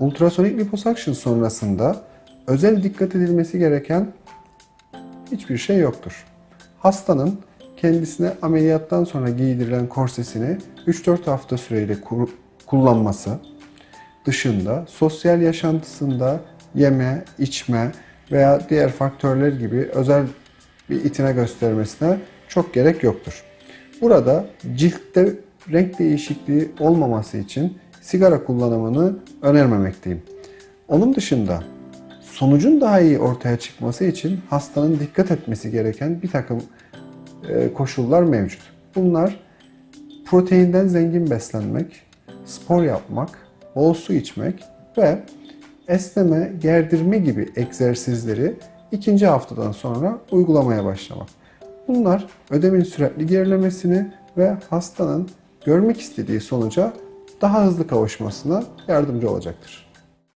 ultrasonik liposuction sonrasında özel dikkat edilmesi gereken hiçbir şey yoktur. Hastanın kendisine ameliyattan sonra giydirilen korsesini 3-4 hafta süreyle kullanması dışında sosyal yaşantısında yeme, içme veya diğer faktörler gibi özel bir itine göstermesine çok gerek yoktur. Burada ciltte renk değişikliği olmaması için sigara kullanımını önermemekteyim. Onun dışında sonucun daha iyi ortaya çıkması için hastanın dikkat etmesi gereken bir takım e, koşullar mevcut. Bunlar proteinden zengin beslenmek, spor yapmak, bol su içmek ve esneme, gerdirme gibi egzersizleri ikinci haftadan sonra uygulamaya başlamak. Bunlar ödemin sürekli gerilemesini ve hastanın görmek istediği sonuca daha hızlı kavuşmasına yardımcı olacaktır.